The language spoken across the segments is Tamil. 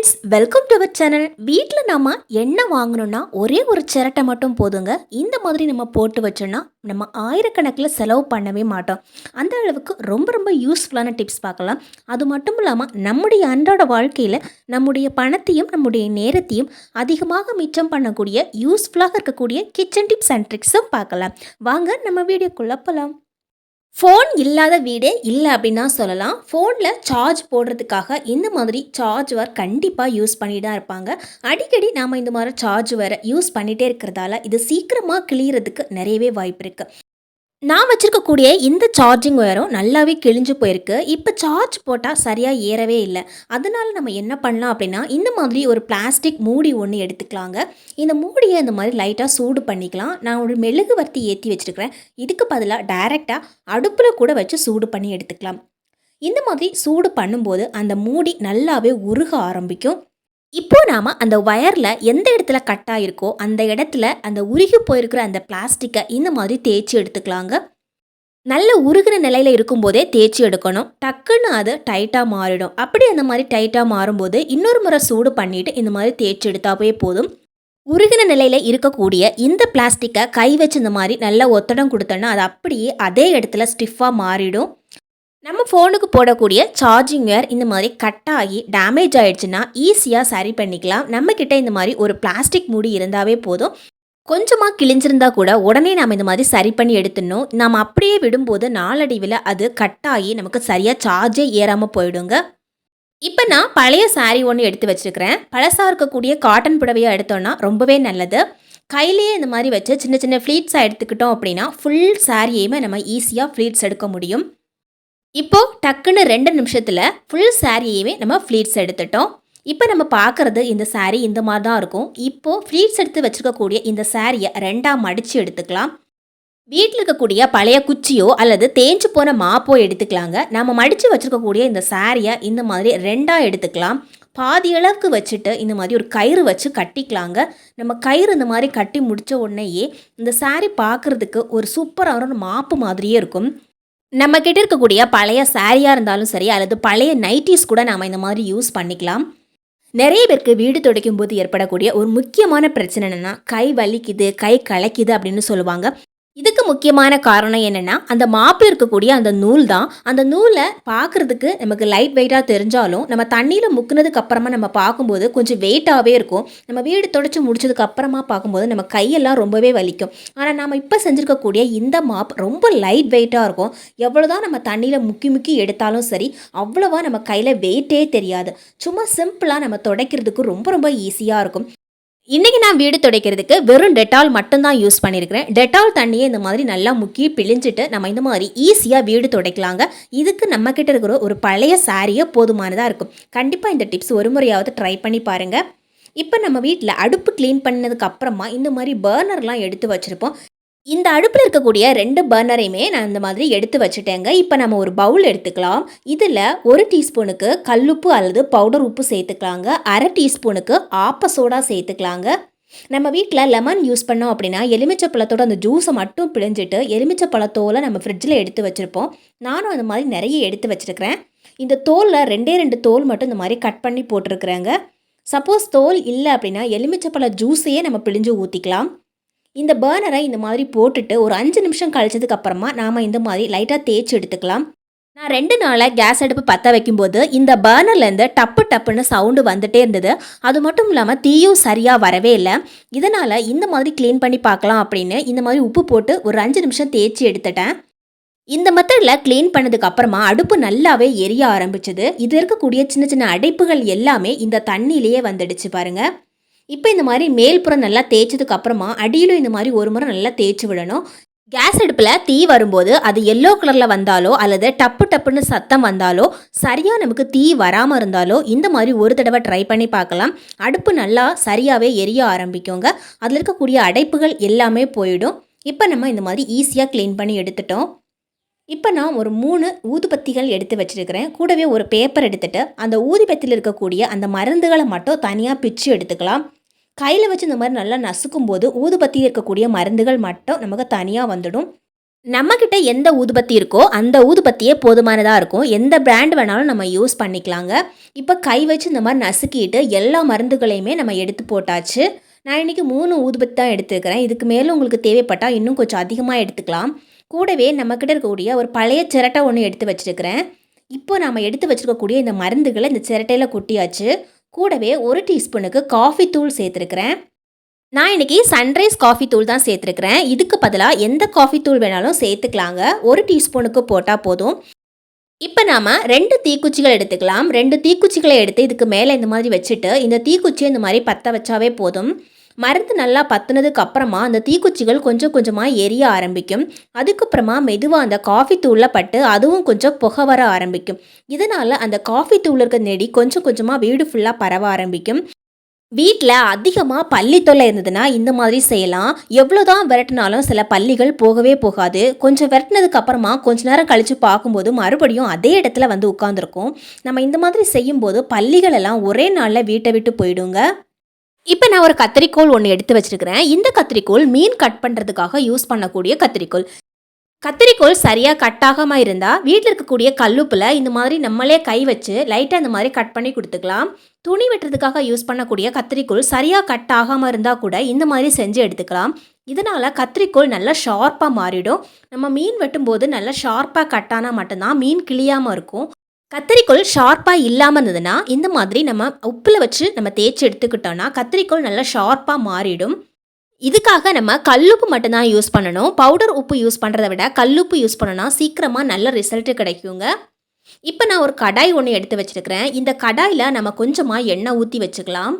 Friends welcome to our channel வீட்டில் நம்ம என்ன வாங்கணும்னா ஒரே ஒரு சிரட்டை மட்டும் போதுங்க. இந்த மாதிரி நம்ம போட்டு வச்சோன்னா நம்ம ஆயிரக்கணக்கில் செலவு பண்ணவே மாட்டோம். அந்த அளவுக்கு ரொம்ப ரொம்ப யூஸ்ஃபுல்லான டிப்ஸ் பார்க்கலாம். அது மட்டும் இல்லாமல் நம்முடைய அன்றாட வாழ்க்கையில் நம்முடைய பணத்தையும் நம்முடைய நேரத்தையும் அதிகமாக மிச்சம் பண்ணக்கூடிய யூஸ்ஃபுல்லாக இருக்கக்கூடிய கிச்சன் டிப்ஸ் அண்ட் ட்ரிக்ஸும் பார்க்கலாம். வாங்க நம்ம வீடியோக்குள்ளே போகலாம் ஃபோன் இல்லாத வீடே இல்லை அப்படின்னா சொல்லலாம். ஃபோனில் சார்ஜ் போடுறதுக்காக இந்த மாதிரி சார்ஜ் வேர் கண்டிப்பாக யூஸ் பண்ணிட்டு தான் இருப்பாங்க. அடிக்கடி நாம் இந்த மாதிரி சார்ஜ் வேறு யூஸ் பண்ணிகிட்டே இருக்கிறதால இது சீக்கிரமாக கிளியறதுக்கு நிறையவே வாய்ப்பு இருக்குது நான் வச்சுருக்கக்கூடிய இந்த சார்ஜிங் ஒயரும் நல்லாவே கிழிஞ்சு போயிருக்கு. இப்போ சார்ஜ் போட்டால் சரியாக ஏறவே இல்லை. அதனால் நம்ம என்ன பண்ணலாம் அப்படின்னா இந்த மாதிரி ஒரு பிளாஸ்டிக் மூடி ஒன்று எடுத்துக்கலாங்க. இந்த மூடியை இந்த மாதிரி லைட்டாக சூடு பண்ணிக்கலாம். நான் ஒரு மெழுகு வர்த்தி ஏற்றி வச்சுருக்கிறேன். இதுக்கு பதிலாக டைரெக்டாக அடுப்பில் கூட வச்சு சூடு பண்ணி எடுத்துக்கலாம். இந்த மாதிரி சூடு பண்ணும்போது அந்த மூடி நல்லாவே உருக ஆரம்பிக்கும். இப்போ நாம் அந்த ஒயரில் எந்த இடத்துல கட் ஆகிருக்கோ அந்த இடத்துல அந்த உருகி போயிருக்கிற அந்த பிளாஸ்டிக்கை இந்த மாதிரி தேய்ச்சி எடுத்துக்கலாங்க. நல்ல உருகிற நிலையில் இருக்கும்போதே தேய்ச்சி எடுக்கணும். டக்குன்னு அது டைட்டாக மாறிடும். அப்படி அந்த மாதிரி டைட்டாக மாறும்போது இன்னொரு முறை சூடு பண்ணிவிட்டு இந்த மாதிரி தேய்ச்சி எடுத்தாவே போதும். உருகின நிலையில் இருக்கக்கூடிய இந்த பிளாஸ்டிக்கை கை வச்சு இந்த மாதிரி நல்லா ஒத்தடம் கொடுத்தோன்னா அது அப்படியே அதே இடத்துல ஸ்டிஃபாக மாறிடும். நம்ம ஃபோனுக்கு போடக்கூடிய சார்ஜிங் வேர் இந்த மாதிரி கட் ஆகி டேமேஜ் ஆகிடுச்சுன்னா ஈஸியாக சரி பண்ணிக்கலாம். நம்மக்கிட்ட இந்த மாதிரி ஒரு பிளாஸ்டிக் மூடி இருந்தாவே போதும். கொஞ்சமாக கிழிஞ்சிருந்தா கூட உடனே நாம் இந்த மாதிரி சரி பண்ணி எடுத்துடணும். நாம் அப்படியே விடும்போது நாளடைவில் அது கட் ஆகி நமக்கு சரியாக சார்ஜே ஏறாமல் போயிடுங்க. இப்போ நான் பழைய சாரீ ஒன்று எடுத்து வச்சுருக்கிறேன். பழசாக இருக்கக்கூடிய காட்டன் புடவையாக எடுத்தோன்னா ரொம்பவே நல்லது. கையிலேயே இந்த மாதிரி வச்சு சின்ன சின்ன ஃப்ளீட்ஸாக எடுத்துக்கிட்டோம் அப்படின்னா ஃபுல் சாரியுமே நம்ம ஈஸியாக ஃப்ளீட்ஸ் எடுக்க முடியும். இப்போ டக்குன்னு ரெண்டு நிமிஷத்தில் ஃபுல் சாரியையுமே நம்ம ஃப்ளீட்ஸ் எடுத்துட்டோம். இப்போ நம்ம பார்க்குறது இந்த சாரீ இந்த மாதிரி தான் இருக்கும். இப்போது ஃப்ளீட்ஸ் எடுத்து வச்சுருக்கக்கூடிய இந்த சாரியை ரெண்டாக மடித்து எடுத்துக்கலாம். வீட்டில் இருக்கக்கூடிய பழைய குச்சியோ அல்லது தேஞ்சு போன மாப்போ எடுத்துக்கலாங்க. நம்ம மடித்து வச்சுருக்கக்கூடிய இந்த சாரியை இந்த மாதிரி ரெண்டாக எடுத்துக்கலாம். பாதி அளவுக்கு வச்சுட்டு இந்த மாதிரி ஒரு கயிறு வச்சு கட்டிக்கலாங்க. நம்ம கயிறு இந்த மாதிரி கட்டி முடித்த உடனேயே இந்த சாரீ பார்க்குறதுக்கு ஒரு சூப்பரான மாப்பு மாதிரியே இருக்கும். நம்ம கிட்ட இருக்கக்கூடிய பழைய சாரியாக இருந்தாலும் சரி அல்லது பழைய நைட்டிஸ் கூட நாம் இந்த மாதிரி யூஸ் பண்ணிக்கலாம். நிறைய பேருக்கு வீடு துடைக்கும் போது ஏற்படக்கூடிய ஒரு முக்கியமான பிரச்சனை என்னென்னா கை வலிக்குது கை கலக்குது அப்படின்னு சொல்லுவாங்க. இதுக்கு முக்கியமான காரணம் என்னென்னா அந்த மாப்பில் இருக்கக்கூடிய அந்த நூல் தான். அந்த நூலை பார்க்குறதுக்கு நமக்கு லைட் வெயிட்டாக தெரிஞ்சாலும் நம்ம தண்ணியில் முக்குனதுக்கு அப்புறமா நம்ம பார்க்கும்போது கொஞ்சம் வெயிட்டாகவே இருக்கும். நம்ம வீடு தொடச்சி முடிச்சதுக்கு அப்புறமா பார்க்கும்போது நம்ம கையெல்லாம் ரொம்பவே வலிக்கும். ஆனால் நம்ம இப்போ செஞ்சுருக்கக்கூடிய இந்த மாப் ரொம்ப லைட் வெயிட்டாக இருக்கும். எவ்வளோதான் நம்ம தண்ணியில் முக்கி முக்கி எடுத்தாலும் சரி அவ்வளோவா நம்ம கையில் வெயிட்டே தெரியாது. சும்மா சிம்பிளாக நம்ம துடைக்கிறதுக்கு ரொம்ப ரொம்ப ஈஸியாக இருக்கும். இன்றைக்கி நான் வீடு துடைக்கிறதுக்கு வெறும் டெட்டால் மட்டும்தான் யூஸ் பண்ணியிருக்கிறேன் டெட்டால் தண்ணியை இந்த மாதிரி நல்லா முக்கி பிழிஞ்சிட்டு நம்ம இந்த மாதிரி ஈஸியாக வீடு துடைக்கலாங்க. இதுக்கு நம்மக்கிட்ட இருக்கிற ஒரு பழைய சாரியே போதுமானதாக இருக்கும். கண்டிப்பாக இந்த டிப்ஸ் ஒரு முறையாவது ட்ரை பண்ணி பாருங்கள் இப்போ நம்ம வீட்டில் அடுப்பு க்ளீன் பண்ணதுக்கு அப்புறமா இந்த மாதிரி பர்னர்லாம் எடுத்து வச்சுருப்போம். இந்த அடுப்பில் இருக்கக்கூடிய ரெண்டு பர்னரையுமே நான் இந்த மாதிரி எடுத்து வச்சுட்டேங்க. இப்போ நம்ம ஒரு பவுல் எடுத்துக்கலாம். இதில் ஒரு டீஸ்பூனுக்கு கல்லுப்பு அல்லது பவுடர் உப்பு சேர்த்துக்கலாங்க. அரை டீஸ்பூனுக்கு ஆப்ப சோடா சேர்த்துக்கலாங்க. நம்ம வீட்டில் லெமன் யூஸ் பண்ணோம் அப்படின்னா எலுமிச்சை பழத்தோட அந்த ஜூஸை மட்டும் பிழிஞ்சிட்டு எலுமிச்சை பழத்தோலை நம்ம ஃப்ரிட்ஜில் எடுத்து வச்சுருப்போம். நானும் அந்த மாதிரி நிறைய எடுத்து வச்சுருக்கிறேன். இந்த தோலில் ரெண்டே ரெண்டு தோல் மட்டும் இந்த மாதிரி கட் பண்ணி போட்டிருக்கிறேங்க. சப்போஸ் தோல் இல்லை அப்படின்னா எலுமிச்சை பழ ஜூஸையே நம்ம பிழிஞ்சு ஊற்றிக்கலாம் இந்த பேர்னரை இந்த மாதிரி போட்டுட்டு ஒரு அஞ்சு நிமிஷம் கழிச்சதுக்கு அப்புறமா நாம் இந்த மாதிரி லைட்டாக தேய்ச்சி எடுத்துக்கலாம். நான் ரெண்டு நாளாக கேஸ் அடுப்பு பற்ற வைக்கும்போது இந்த பேர்னர்லேருந்து டப்பு டப்புன்னு சவுண்டு வந்துட்டே இருந்தது. அது மட்டும் இல்லாமல் தீயும் சரியாக வரவே இல்லை. இதனால் இந்த மாதிரி க்ளீன் பண்ணி பார்க்கலாம் அப்படின்னு இந்த மாதிரி உப்பு போட்டு ஒரு அஞ்சு நிமிஷம் தேய்ச்சி எடுத்துட்டேன். இந்த மெத்தடில் க்ளீன் பண்ணதுக்கு அப்புறமா அடுப்பு நல்லாவே எரிய ஆரம்பிச்சது. இது இருக்கக்கூடிய சின்ன சின்ன அடைப்புகள் எல்லாமே இந்த தண்ணியிலேயே வந்துடுச்சு பாருங்கள் இப்போ இந்த மாதிரி மேல்புறம் நல்லா தேய்ச்சதுக்கு அப்புறமா அடியிலும் இந்த மாதிரி ஒரு முறை நல்லா தேய்ச்சி விடணும். கேஸ் அடுப்பில் தீ வரும்போது அது எல்லோ கலரில் வந்தாலோ அல்லது டப்பு டப்புன்னு சத்தம் வந்தாலோ சரியாக நமக்கு தீ வராமல் இருந்தாலோ இந்த மாதிரி ஒரு தடவை ட்ரை பண்ணி பார்க்கலாம். அடுப்பு நல்லா சரியாகவே எரிய ஆரம்பிக்குங்க. அதில் இருக்கக்கூடிய அடைப்புகள் எல்லாமே போயிடும். இப்போ நம்ம இந்த மாதிரி ஈஸியாக க்ளீன் பண்ணி எடுத்துட்டோம். இப்போ நான் ஒரு மூணு ஊதுபத்திகள் எடுத்து வச்சுருக்கிறேன். கூடவே ஒரு பேப்பர் எடுத்துகிட்டு அந்த ஊதுபத்தியில் இருக்கக்கூடிய அந்த மருந்துகளை மட்டும் தனியாக பிச்சு எடுத்துக்கலாம். கையில் வச்சு இந்த மாதிரி நல்லா நசுக்கும் போது ஊதுபத்தி இருக்கக்கூடிய மருந்துகள் மட்டும் நமக்கு தனியாக வந்துடும். நம்மக்கிட்ட எந்த ஊதுபத்தி இருக்கோ அந்த ஊதுபத்தியே போதுமானதாக இருக்கும். எந்த பிராண்ட் வேணாலும் நம்ம யூஸ் பண்ணிக்கலாங்க. இப்போ கை வச்சு இந்த மாதிரி நசுக்கிட்டு எல்லா மருந்துகளையுமே நம்ம எடுத்து போட்டாச்சு. நான் இன்றைக்கி மூணு ஊதுபத்தி தான் எடுத்துருக்கிறேன். இதுக்கு மேலே உங்களுக்கு தேவைப்பட்டால் இன்னும் கொஞ்சம் அதிகமாக எடுத்துக்கலாம். கூடவே நம்மக்கிட்ட இருக்கக்கூடிய ஒரு பழைய சிரட்டை ஒன்று எடுத்து வச்சுருக்கிறேன். இப்போ நாம் எடுத்து வச்சுருக்கக்கூடிய இந்த மருந்துகளை இந்த சிரட்டையில் கொட்டியாச்சு. கூடவே ஒரு டீஸ்பூனுக்கு காஃபி தூள் சேர்த்துருக்கிறேன். நான் இன்னைக்கு சன்ரைஸ் காஃபி தூள் தான் சேர்த்துருக்கிறேன். இதுக்கு பதிலாக எந்த காஃபி தூள் வேணாலும் சேர்த்துக்கலாங்க. ஒரு டீஸ்பூனுக்கு போட்டால் போதும். இப்போ நாம் ரெண்டு தீக்குச்சிகள் எடுத்துக்கலாம். ரெண்டு தீக்குச்சிகளை எடுத்து இதுக்கு மேலே இந்த மாதிரி வச்சுட்டு இந்த தீக்குச்சியை இந்த மாதிரி பற்ற வச்சாவே போதும். மருந்து நல்லா பத்துனதுக்கு அப்புறமா அந்த தீக்குச்சிகள் கொஞ்சம் கொஞ்சமாக எரிய ஆரம்பிக்கும். அதுக்கப்புறமா மெதுவாக அந்த காஃபி தூளில் பட்டு அதுவும் கொஞ்சம் புகை வர ஆரம்பிக்கும். இதனால் அந்த காஃபி தூள் இருக்க நெடி கொஞ்சம் கொஞ்சமாக வீடு ஃபுல்லாக பரவ ஆரம்பிக்கும். வீட்டில் அதிகமாக பள்ளி தொல்லை இருந்ததுன்னா இந்த மாதிரி செய்யலாம். எவ்வளோ தான் விரட்டினாலும் சில பள்ளிகள் போகவே போகாது. கொஞ்சம் விரட்டினதுக்கு அப்புறமா கொஞ்ச நேரம் கழித்து பார்க்கும்போது மறுபடியும் அதே இடத்துல வந்து உட்காந்துருக்கும் நம்ம இந்த மாதிரி செய்யும்போது பள்ளிகள் எல்லாம் ஒரே நாளில் வீட்டை விட்டு போயிடுங்க. இப்போ நான் ஒரு கத்திரிக்கோள் ஒன்று எடுத்து வச்சிருக்கிறேன். இந்த கத்திரிக்கோள் மீன் கட் பண்ணுறதுக்காக யூஸ் பண்ணக்கூடிய கத்திரிக்கோள். கத்திரிக்கோள் சரியாக கட் ஆகாமல் இருந்தால் வீட்டில் இருக்கக்கூடிய கல்லுப்பில் இந்த மாதிரி நம்மளே கை வச்சு லைட்டாக இந்த மாதிரி கட் பண்ணி கொடுத்துக்கலாம். துணி வெட்டுறதுக்காக யூஸ் பண்ணக்கூடிய கத்திரிக்கோள் சரியாக கட் ஆகாமல் இருந்தால் கூட இந்த மாதிரி செஞ்சு எடுத்துக்கலாம். இதனால் கத்திரிக்கோள் நல்லா ஷார்ப்பாக மாறிடும். நம்ம மீன் வெட்டும்போது நல்லா ஷார்ப்பாக கட் ஆனால் மட்டும்தான் மீன் கிளியாமல் இருக்கும். கத்திரிக்கோல் ஷார்ப்பாக இல்லாமல் இருந்ததுன்னா இந்த மாதிரி நம்ம உப்பில் வச்சு நம்ம தேய்ச்சி எடுத்துக்கிட்டோன்னா கத்திரிக்கோள் நல்லா ஷார்ப்பாக மாறிடும். இதுக்காக நம்ம கல்லுப்பு மட்டும்தான் யூஸ் பண்ணணும். பவுடர் உப்பு யூஸ் பண்ணுறத விட கல்லுப்பு யூஸ் பண்ணோன்னா சீக்கிரமாக நல்ல ரிசல்ட்டு கிடைக்குங்க. இப்போ நான் ஒரு கடாய் ஒன்று எடுத்து வச்சுருக்கிறேன். இந்த கடாயில் நம்ம கொஞ்சமாக எண்ணெய் ஊற்றி வச்சுக்கலாம்.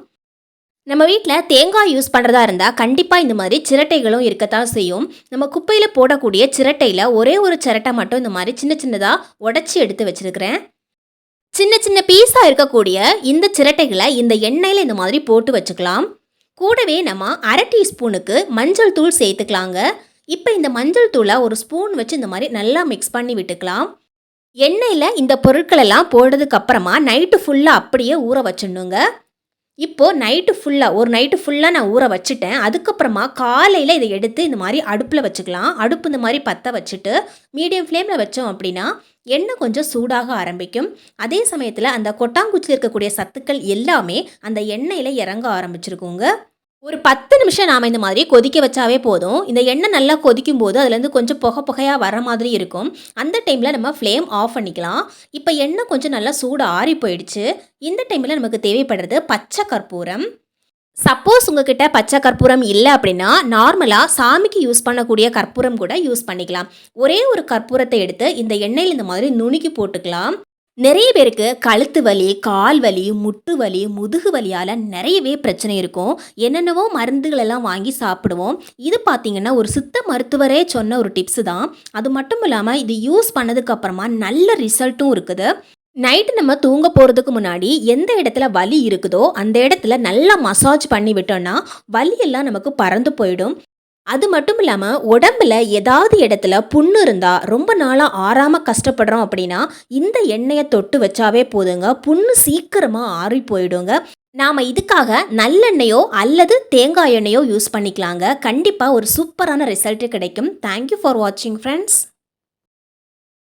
நம்ம வீட்டில் தேங்காய் யூஸ் பண்ணுறதா இருந்தால் கண்டிப்பாக இந்த மாதிரி சிரட்டைகளும் இருக்கத்தான் செய்யும். நம்ம குப்பையில் போடக்கூடிய சிரட்டையில் ஒரே ஒரு சிரட்டை மட்டும் இந்த மாதிரி சின்ன சின்னதாக உடச்சி எடுத்து வச்சுருக்கிறேன். சின்ன சின்ன பீஸாக இருக்கக்கூடிய இந்த சிரட்டைகளை இந்த எண்ணெயில் இந்த மாதிரி போட்டு வச்சுக்கலாம். கூடவே நம்ம அரை டீஸ்பூனுக்கு மஞ்சள் தூள் சேர்த்துக்கலாங்க. இப்போ இந்த மஞ்சள் தூளை ஒரு ஸ்பூன் வச்சு இந்த மாதிரி நல்லா மிக்ஸ் பண்ணி விட்டுக்கலாம். எண்ணெயில் இந்த பொருட்களெல்லாம் போடுறதுக்கு அப்புறமா நைட்டு ஃபுல்லாக அப்படியே ஊற வச்சிடணுங்க. இப்போது நைட்டு ஃபுல்லாக ஒரு நைட்டு ஃபுல்லாக நான் ஊற வச்சுட்டேன். அதுக்கப்புறமா காலையில் இதை எடுத்து இந்த மாதிரி அடுப்பில் வச்சுக்கலாம். அடுப்பு இந்த மாதிரி பற்ற வச்சுட்டு மீடியம் ஃப்ளேமில் வச்சோம் அப்படின்னா எண்ணெய் கொஞ்சம் சூடாக ஆரம்பிக்கும். அதே சமயத்தில் அந்த கொட்டாங்குச்சியில் இருக்கக்கூடிய சத்துக்கள் எல்லாமே அந்த எண்ணெயில் இறங்க ஆரம்பிச்சிருக்குங்க. ஒரு பத்து நிமிஷம் நாம் இந்த மாதிரி கொதிக்க வச்சாவே போதும். இந்த எண்ணெய் நல்லா கொதிக்கும் போது அதுலேருந்து கொஞ்சம் புகை புகையாக வர மாதிரி இருக்கும். அந்த டைமில் நம்ம ஃப்ளேம் ஆஃப் பண்ணிக்கலாம். இப்போ எண்ணெய் கொஞ்சம் நல்லா சூடு ஆறி போயிடுச்சு. இந்த டைமில் நமக்கு தேவைப்படுறது பச்சை கற்பூரம். சப்போஸ் உங்ககிட்ட பச்சை கற்பூரம் இல்லை அப்படின்னா நார்மலாக சாமிக்கு யூஸ் பண்ணக்கூடிய கற்பூரம் கூட யூஸ் பண்ணிக்கலாம். ஒரே ஒரு கற்பூரத்தை எடுத்து இந்த எண்ணெயில் இந்த மாதிரி நுணுக்கி போட்டுக்கலாம். நிறைய பேருக்கு கழுத்து வலி கால் வலி முட்டு வலி முதுகு வலியால் நிறையவே பிரச்சனை இருக்கும். என்னென்னவோ மருந்துகள் எல்லாம் வாங்கி சாப்பிடுவோம். இது பார்த்திங்கன்னா ஒரு சித்த மருத்துவரே சொன்ன ஒரு டிப்ஸு தான். அது மட்டும் இல்லாமல் இது யூஸ் பண்ணதுக்கப்புறமா நல்ல ரிசல்ட்டும் இருக்குது. நைட்டு நம்ம தூங்க போகிறதுக்கு முன்னாடி எந்த இடத்துல வலி இருக்குதோ அந்த இடத்துல நல்லா மசாஜ் பண்ணி விட்டோம்னா வலியெல்லாம் நமக்கு பறந்து போயிடும். அது மட்டும் இல்லாமல் உடம்புல ஏதாவது இடத்துல புண்ணு இருந்தால் ரொம்ப நாளாக ஆறாமல் கஷ்டப்படுறோம் அப்படின்னா இந்த எண்ணெயை தொட்டு வச்சாவே போதுங்க. புண்ணு சீக்கிரமாக ஆறி போயிடுங்க. நாம் இதுக்காக நல்லெண்ணெயோ அல்லது தேங்காய் எண்ணெயோ யூஸ் பண்ணிக்கலாங்க. கண்டிப்பாக ஒரு சூப்பரான ரிசல்ட்டு கிடைக்கும். தேங்க்யூ ஃபார் வாட்சிங் ஃப்ரெண்ட்ஸ்